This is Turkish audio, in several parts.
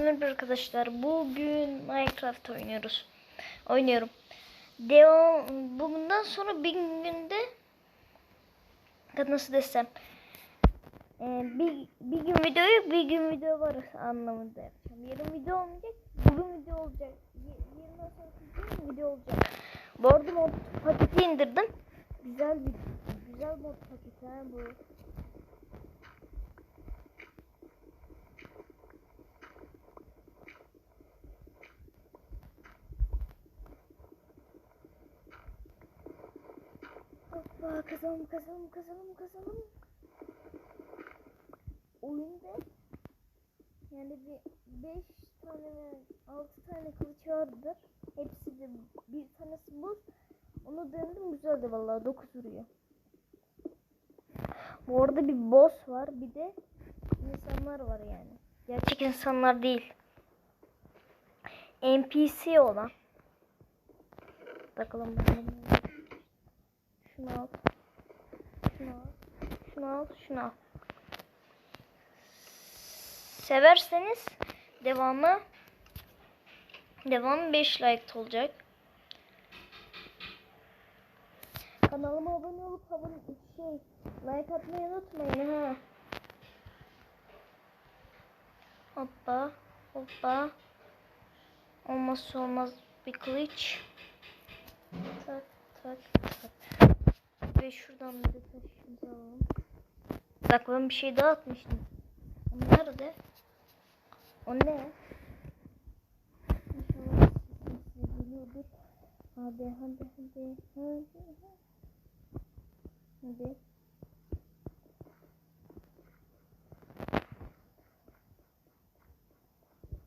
Merhaba arkadaşlar. Bugün Minecraft oynuyoruz. Oynuyorum. Devam bundan sonra bir günde nasıl desem ee, bir, bir gün video yok bir gün video var anlamında. Yarın video olmayacak. Bugün video olacak. Y- Yarından sonraki gün video olacak. Bu arada mod paketi indirdim. Güzel bir güzel mod paketi ha bu. Hoppa kazalım kazalım kazalım kazalım. Oyunda yani bir 5 tane ve 6 tane kılıç vardır. Hepsi de bir tanesi boz. Onu denedim güzeldi vallahi 9 vuruyor. Bu arada bir boss var bir de insanlar var yani. Gerçek insanlar değil. NPC olan. Bakalım bakalım. Şunu al. Şunu al. Şunu al. Severseniz devamı devam 5 like olacak. Kanalıma abone olup abone şey like atmayı unutmayın ha. Hoppa hoppa. Olmazsa olmaz bir kılıç. Tak tak. Şuradan bir taşımızı alalım. Bak ben bir şey daha atmıştım. O nerede? O ne? Hadi hadi hadi hadi. Hadi.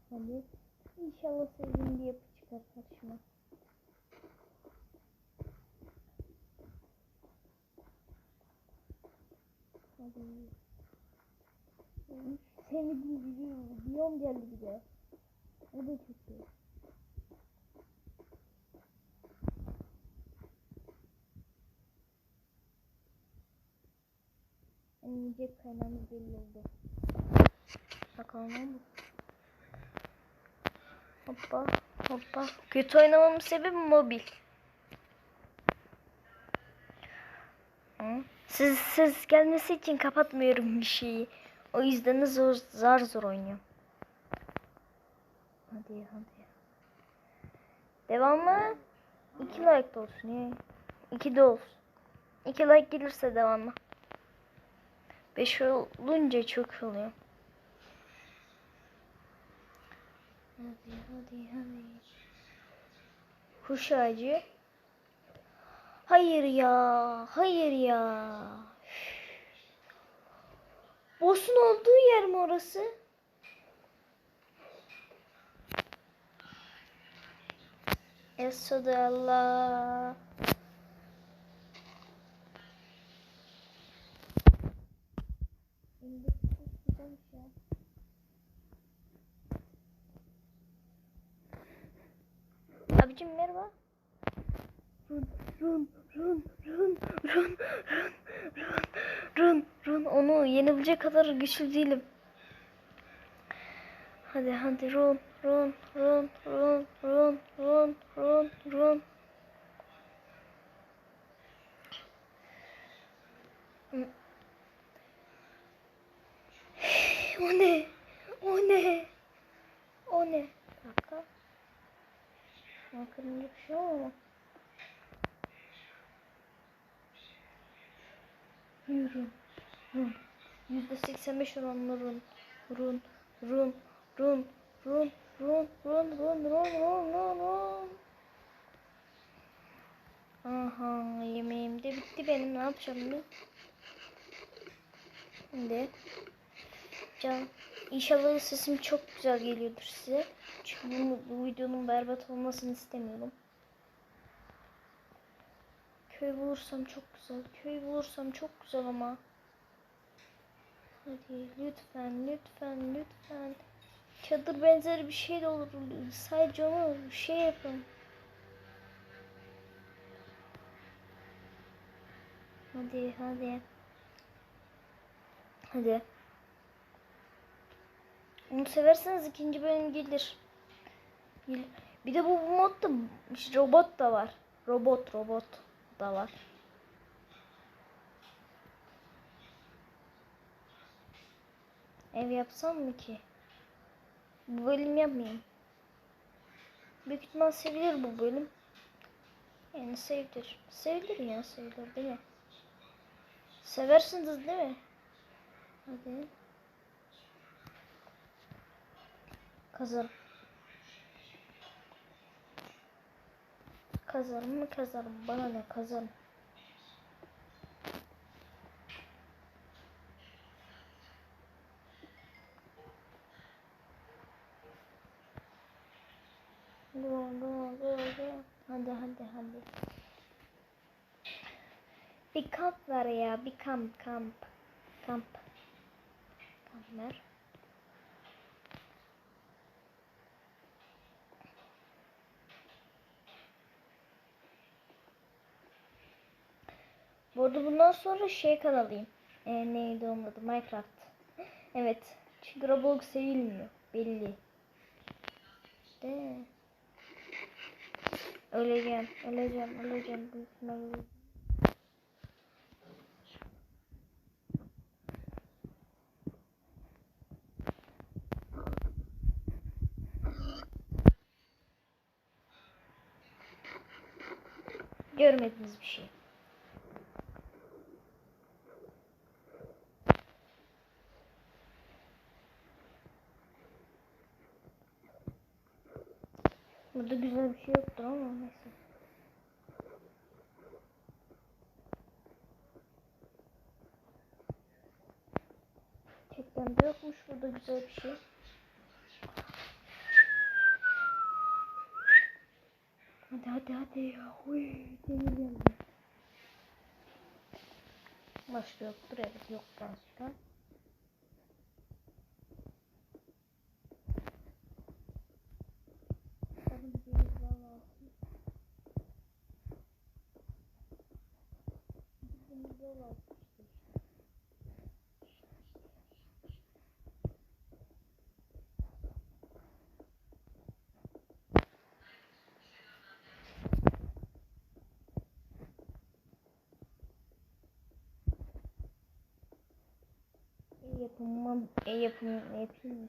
Hadi. İnşallah sevdiğim bir yapı çıkar karşıma. Sevmediğim bir biyom geldi bir de. O da kötü. En yiyecek kaynağımız belli oldu. Bakalım oldu? Hoppa hoppa. Kötü oynamamın sebebi mobil. Siz siz gelmesi için kapatmıyorum bir şeyi. O yüzden de zor zar zor oynuyorum. Hadi hadi. Devamı 2 like de olsun ya. 2 de olsun. 2 like gelirse devamı. 5 olunca çok oluyor. Hadi hadi hadi. Kuş ağacı. Hayır ya. Hayır ya. Boss'un olduğu yer mi orası? Esad Allah. Şimdi Run, run, run, run, run, run, run, run. Onu yenebilecek kadar güçlü değilim. Hadi hadi run, run, run, run, run, run, run, run. O ne? O ne? O ne? Dakika. Bakın bir şey olmamak. Yürü. Run. Yüzde seksen beş oranlı run. Run. Run. Run. Run. Run. Run. Run. Run. Run. Run. Run. Aha yemeğim de bitti benim ne yapacağım ben? Şimdi can İnşallah sesim çok güzel geliyordur size. Çünkü bu, bu videonun berbat olmasını istemiyorum. Köy bulursam çok güzel. Köy bulursam çok güzel ama. Hadi lütfen lütfen lütfen. Çadır benzeri bir şey de olur. Sadece onu bir şey yapın. Hadi hadi. Hadi. Onu severseniz ikinci bölüm gelir. Gel- Bir de bu, modda robot da var. Robot robot da var. Ev yapsam mı ki? Bu bölüm yapmayayım. Büyük ihtimal sevilir bu bölüm. Yani sevilir. Sevilir ya sevilir değil mi? Seversiniz değil mi? Hadi. Kazarım. Kazarım mı kazarım? Bana ne kazarım. Go go go go. Hadi hadi hadi. Bir kamp var ya bir kamp kamp. Kamp. Kamp ver. Bu arada bundan sonra şey kanalıyım. E, neydi onun adı? Minecraft. Evet. Çünkü Roblox sevilmiyor. Belli. De. Öleceğim. Öleceğim. Öleceğim. Büyük ihtimalle. Görmediniz bir şey. Burada güzel bir şey yoktur ama neyse. Gerçekten de yokmuş burada güzel bir şey. Hadi hadi hadi ya. Uy, demir yandı. Başka yoktur evet yok başka. Bakalım bir demir daha lazım. Bir demir daha lazım işte. El yapımı, el yapımı yapayım mı?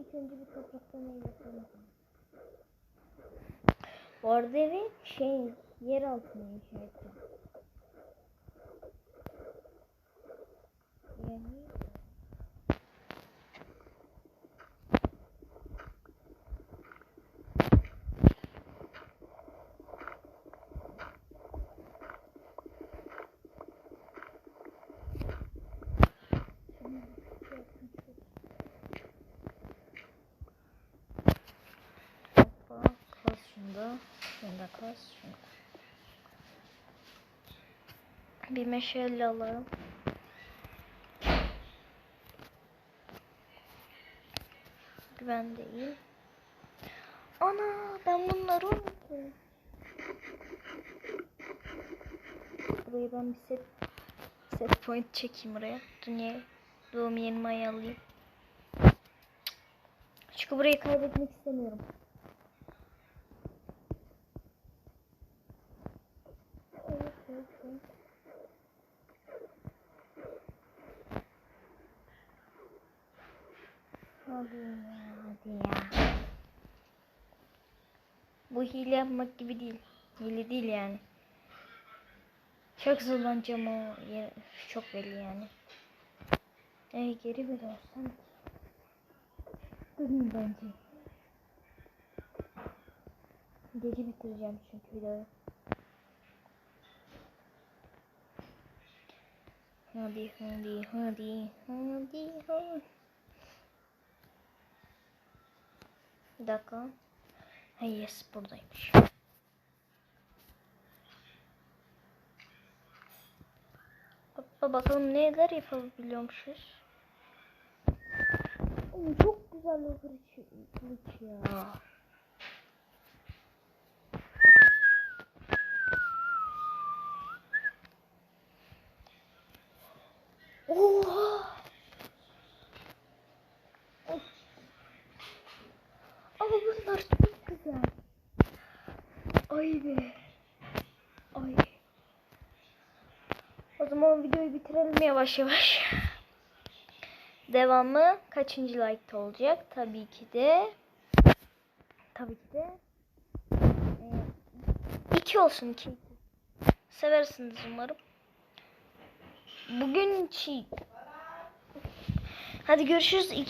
İlk önce bir topraktan el yapalım. Bu arada evi şey yer altına inşa edeceğim. Yani Hoppa, Kaz şunu da. Şunu da kaz. Şunu da. Bir meşale alalım. Ben değil. Ana ben bunları unuttum. Burayı ben bir set set point çekeyim buraya. Dünya doğum yerimi ayarlayayım. Çünkü burayı kaybetmek istemiyorum. Ya, hadi ya. Bu hile yapmak gibi değil. Hile değil yani. Çok zorlanacağım o yer. Çok belli yani. Ee, geri mi dönsem? Döneyim bence. Gece bitireceğim çünkü videoyu. Hadi hadi hadi hadi hadi. Bir dakika. Ha yes buradaymış. Hoppa bakalım neler yapabiliyormuşuz. Oğlum çok güzel o kılıç, kılıç ya. Zaman videoyu bitirelim yavaş yavaş. Devamı kaçıncı like'ta olacak? Tabii ki de tabii ki de e, iki olsun iki. Seversiniz umarım. Bugün çiğ. Hadi görüşürüz.